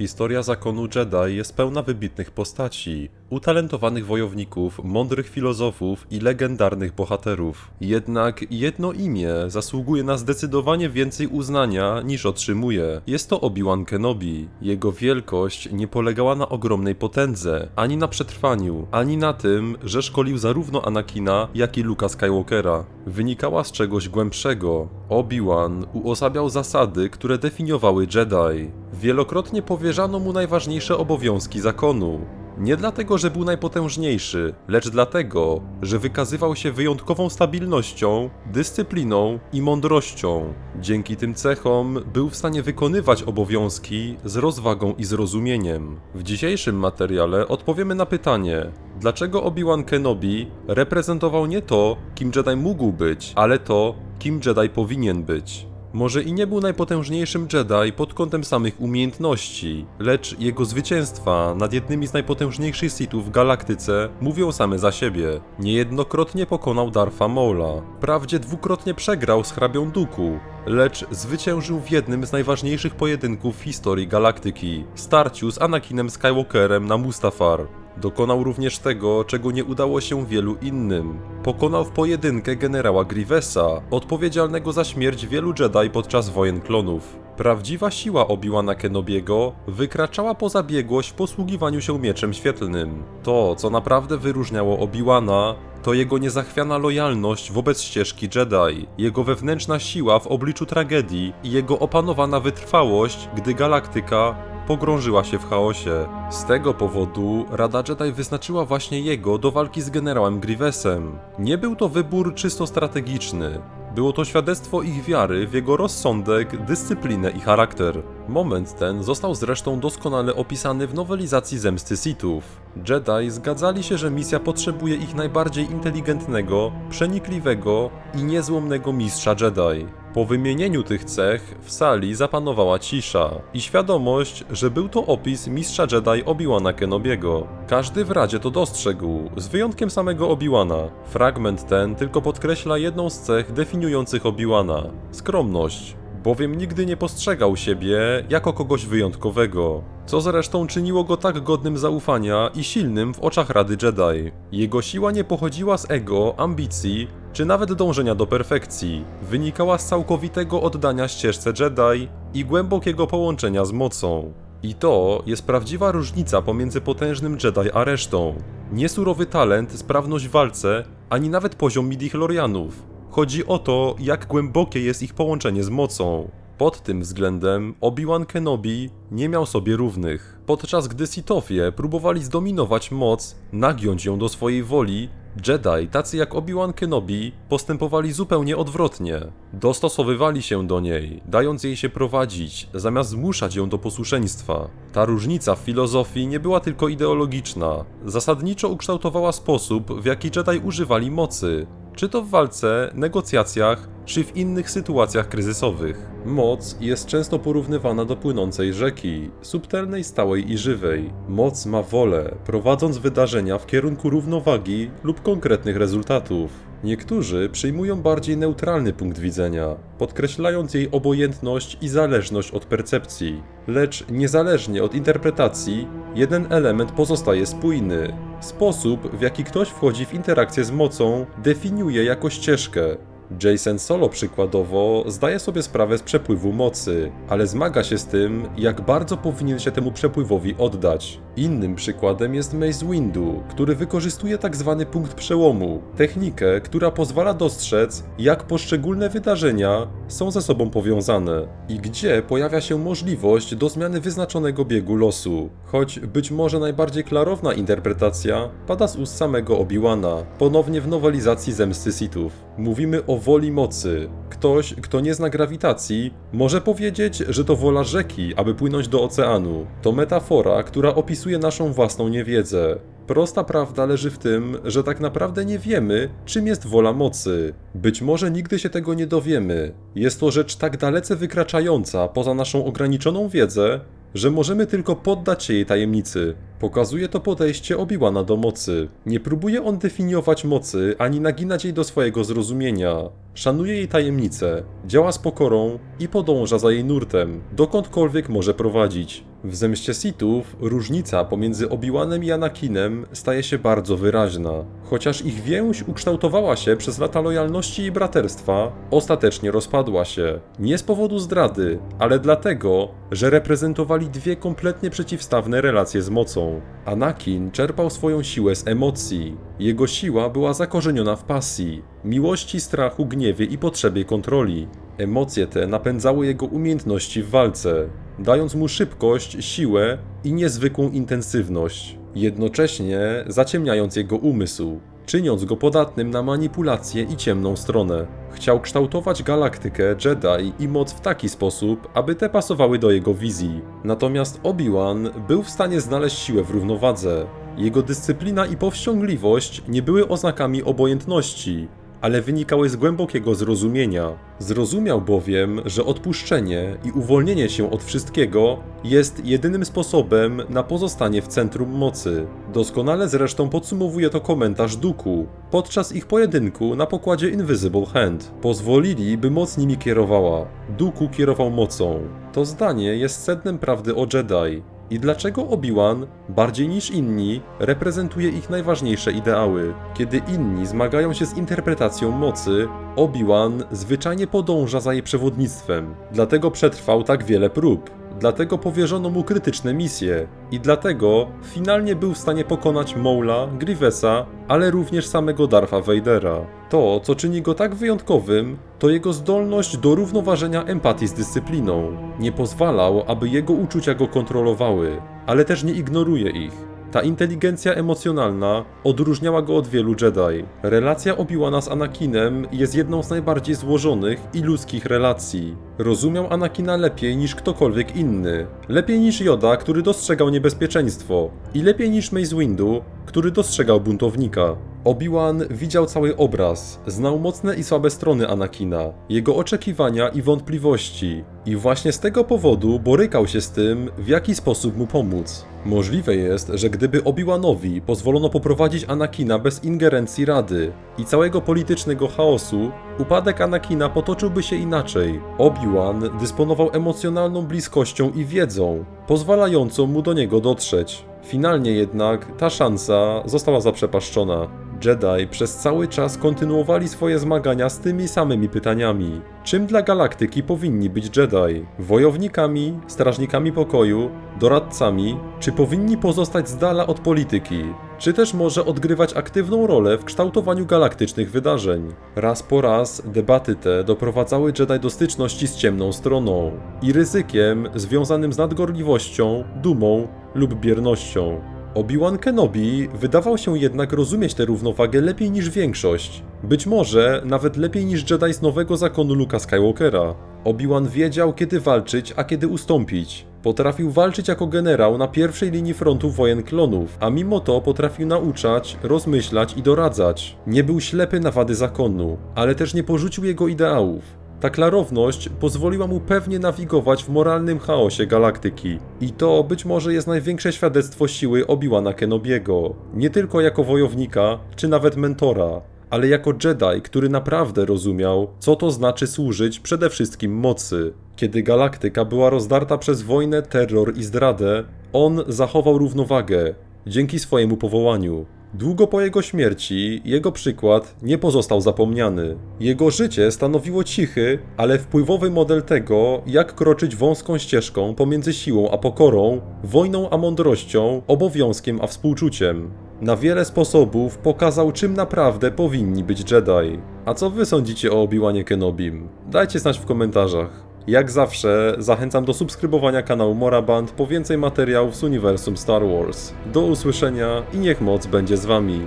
Historia zakonu Jedi jest pełna wybitnych postaci, utalentowanych wojowników, mądrych filozofów i legendarnych bohaterów. Jednak jedno imię zasługuje na zdecydowanie więcej uznania niż otrzymuje. Jest to Obi-Wan Kenobi. Jego wielkość nie polegała na ogromnej potędze, ani na przetrwaniu, ani na tym, że szkolił zarówno Anakina, jak i Luka Skywalkera. Wynikała z czegoś głębszego. Obi-Wan uosabiał zasady, które definiowały Jedi. Wielokrotnie powierzano mu najważniejsze obowiązki zakonu. Nie dlatego, że był najpotężniejszy, lecz dlatego, że wykazywał się wyjątkową stabilnością, dyscypliną i mądrością. Dzięki tym cechom był w stanie wykonywać obowiązki z rozwagą i zrozumieniem. W dzisiejszym materiale odpowiemy na pytanie, dlaczego Obi-Wan Kenobi reprezentował nie to, kim Jedi mógł być, ale to, kim Jedi powinien być. Może i nie był najpotężniejszym Jedi pod kątem samych umiejętności, lecz jego zwycięstwa nad jednymi z najpotężniejszych Sithów w galaktyce mówią same za siebie. Niejednokrotnie pokonał Darfa Maula, wprawdzie dwukrotnie przegrał z hrabią Duku, lecz zwyciężył w jednym z najważniejszych pojedynków w historii galaktyki starciu z Anakinem Skywalkerem na Mustafar. Dokonał również tego, czego nie udało się wielu innym. Pokonał w pojedynkę generała Grievesa, odpowiedzialnego za śmierć wielu Jedi podczas wojen klonów. Prawdziwa siła Obi-Wana Kenobiego wykraczała poza biegłość w posługiwaniu się mieczem świetlnym. To, co naprawdę wyróżniało Obi-Wana, to jego niezachwiana lojalność wobec ścieżki Jedi, jego wewnętrzna siła w obliczu tragedii i jego opanowana wytrwałość, gdy galaktyka pogrążyła się w chaosie. Z tego powodu Rada Jedi wyznaczyła właśnie jego do walki z generałem Grievesem. Nie był to wybór czysto strategiczny. Było to świadectwo ich wiary w jego rozsądek, dyscyplinę i charakter. Moment ten został zresztą doskonale opisany w nowelizacji Zemsty Sithów. Jedi zgadzali się, że misja potrzebuje ich najbardziej inteligentnego, przenikliwego i niezłomnego mistrza Jedi. Po wymienieniu tych cech w sali zapanowała cisza i świadomość, że był to opis mistrza Jedi Obi-Wana Kenobiego. Każdy w Radzie to dostrzegł, z wyjątkiem samego Obi-Wana. Fragment ten tylko podkreśla jedną z cech definiujących Obi-Wana – skromność bowiem nigdy nie postrzegał siebie jako kogoś wyjątkowego, co zresztą czyniło go tak godnym zaufania i silnym w oczach Rady Jedi. Jego siła nie pochodziła z ego, ambicji, czy nawet dążenia do perfekcji. Wynikała z całkowitego oddania ścieżce Jedi i głębokiego połączenia z mocą. I to jest prawdziwa różnica pomiędzy potężnym Jedi a resztą. Nie surowy talent, sprawność w walce, ani nawet poziom midichlorianów. Chodzi o to, jak głębokie jest ich połączenie z mocą. Pod tym względem Obi-Wan Kenobi nie miał sobie równych. Podczas gdy Sithowie próbowali zdominować moc, nagiąć ją do swojej woli, Jedi, tacy jak Obi-Wan Kenobi, postępowali zupełnie odwrotnie. Dostosowywali się do niej, dając jej się prowadzić, zamiast zmuszać ją do posłuszeństwa. Ta różnica w filozofii nie była tylko ideologiczna. Zasadniczo ukształtowała sposób, w jaki Jedi używali mocy, czy to w walce, negocjacjach, czy w innych sytuacjach kryzysowych. Moc jest często porównywana do płynącej rzeki, subtelnej, stałej i żywej. Moc ma wolę, prowadząc wydarzenia w kierunku równowagi lub konkretnych rezultatów. Niektórzy przyjmują bardziej neutralny punkt widzenia, podkreślając jej obojętność i zależność od percepcji. Lecz niezależnie od interpretacji, jeden element pozostaje spójny. Sposób, w jaki ktoś wchodzi w interakcję z mocą, definiuje jako ścieżkę, Jason Solo przykładowo zdaje sobie sprawę z przepływu mocy, ale zmaga się z tym, jak bardzo powinien się temu przepływowi oddać. Innym przykładem jest Mace Windu, który wykorzystuje tak zwany punkt przełomu, technikę, która pozwala dostrzec, jak poszczególne wydarzenia są ze sobą powiązane i gdzie pojawia się możliwość do zmiany wyznaczonego biegu losu. Choć być może najbardziej klarowna interpretacja pada z ust samego Obi-Wana, ponownie w nowelizacji Zemsty Sithów. Mówimy o woli mocy. Ktoś, kto nie zna grawitacji, może powiedzieć, że to wola rzeki, aby płynąć do oceanu. To metafora, która opisuje naszą własną niewiedzę. Prosta prawda leży w tym, że tak naprawdę nie wiemy, czym jest wola mocy. Być może nigdy się tego nie dowiemy. Jest to rzecz tak dalece wykraczająca poza naszą ograniczoną wiedzę, że możemy tylko poddać się jej tajemnicy. Pokazuje to podejście Obi-Wana do mocy. Nie próbuje on definiować mocy, ani naginać jej do swojego zrozumienia. Szanuje jej tajemnice, działa z pokorą i podąża za jej nurtem, dokądkolwiek może prowadzić. W Zemście Sithów różnica pomiędzy Obi-Wanem i Anakinem staje się bardzo wyraźna. Chociaż ich więź ukształtowała się przez lata lojalności i braterstwa, ostatecznie rozpadła się. Nie z powodu zdrady, ale dlatego, że reprezentowali dwie kompletnie przeciwstawne relacje z mocą. Anakin czerpał swoją siłę z emocji. Jego siła była zakorzeniona w pasji, miłości, strachu, gniewie i potrzebie kontroli. Emocje te napędzały jego umiejętności w walce, dając mu szybkość, siłę i niezwykłą intensywność, jednocześnie zaciemniając jego umysł, czyniąc go podatnym na manipulację i ciemną stronę. Chciał kształtować galaktykę, Jedi i moc w taki sposób, aby te pasowały do jego wizji. Natomiast Obi-Wan był w stanie znaleźć siłę w równowadze. Jego dyscyplina i powściągliwość nie były oznakami obojętności, ale wynikały z głębokiego zrozumienia. Zrozumiał bowiem, że odpuszczenie i uwolnienie się od wszystkiego jest jedynym sposobem na pozostanie w centrum mocy. Doskonale zresztą podsumowuje to komentarz Duku podczas ich pojedynku na pokładzie Invisible Hand. Pozwolili, by moc nimi kierowała. Duku kierował mocą. To zdanie jest sednem prawdy o Jedi. I dlaczego Obi-Wan, bardziej niż inni, reprezentuje ich najważniejsze ideały? Kiedy inni zmagają się z interpretacją mocy, Obi-Wan zwyczajnie podąża za jej przewodnictwem. Dlatego przetrwał tak wiele prób. Dlatego powierzono mu krytyczne misje i dlatego finalnie był w stanie pokonać Moula, Grievesa, ale również samego Dartha Vadera. To, co czyni go tak wyjątkowym, to jego zdolność do równoważenia empatii z dyscypliną. Nie pozwalał, aby jego uczucia go kontrolowały, ale też nie ignoruje ich. Ta inteligencja emocjonalna odróżniała go od wielu Jedi. Relacja Obi-Wana z Anakinem jest jedną z najbardziej złożonych i ludzkich relacji. Rozumiał Anakina lepiej niż ktokolwiek inny. Lepiej niż Yoda, który dostrzegał niebezpieczeństwo. I lepiej niż Mace Windu, który dostrzegał buntownika. Obi-Wan widział cały obraz, znał mocne i słabe strony Anakina, jego oczekiwania i wątpliwości. I właśnie z tego powodu borykał się z tym, w jaki sposób mu pomóc. Możliwe jest, że gdyby Obi-Wanowi pozwolono poprowadzić Anakina bez ingerencji Rady i całego politycznego chaosu, upadek Anakina potoczyłby się inaczej. Obi-Wan dysponował emocjonalną bliskością i wiedzą, pozwalającą mu do niego dotrzeć. Finalnie jednak ta szansa została zaprzepaszczona. Jedi przez cały czas kontynuowali swoje zmagania z tymi samymi pytaniami. Czym dla galaktyki powinni być Jedi? Wojownikami, strażnikami pokoju, doradcami? Czy powinni pozostać z dala od polityki? Czy też może odgrywać aktywną rolę w kształtowaniu galaktycznych wydarzeń? Raz po raz debaty te doprowadzały Jedi do styczności z ciemną stroną i ryzykiem związanym z nadgorliwością, dumą lub biernością. Obi-Wan Kenobi wydawał się jednak rozumieć tę równowagę lepiej niż większość. Być może nawet lepiej niż Jedi z nowego zakonu Luka Skywalkera. Obi-Wan wiedział, kiedy walczyć, a kiedy ustąpić. Potrafił walczyć jako generał na pierwszej linii frontu wojen klonów, a mimo to potrafił nauczać, rozmyślać i doradzać. Nie był ślepy na wady zakonu, ale też nie porzucił jego ideałów. Ta klarowność pozwoliła mu pewnie nawigować w moralnym chaosie galaktyki. I to być może jest największe świadectwo siły Obi-Wana Kenobiego. Nie tylko jako wojownika, czy nawet mentora, ale jako Jedi, który naprawdę rozumiał, co to znaczy służyć przede wszystkim mocy. Kiedy galaktyka była rozdarta przez wojnę, terror i zdradę, on zachował równowagę dzięki swojemu powołaniu. Długo po jego śmierci jego przykład nie pozostał zapomniany. Jego życie stanowiło cichy, ale wpływowy model tego, jak kroczyć wąską ścieżką pomiędzy siłą a pokorą, wojną a mądrością, obowiązkiem a współczuciem. Na wiele sposobów pokazał, czym naprawdę powinni być Jedi. A co wy sądzicie o Obi-Wanie Kenobim? Dajcie znać w komentarzach. Jak zawsze zachęcam do subskrybowania kanału Moraband po więcej materiałów z uniwersum Star Wars. Do usłyszenia i niech moc będzie z wami.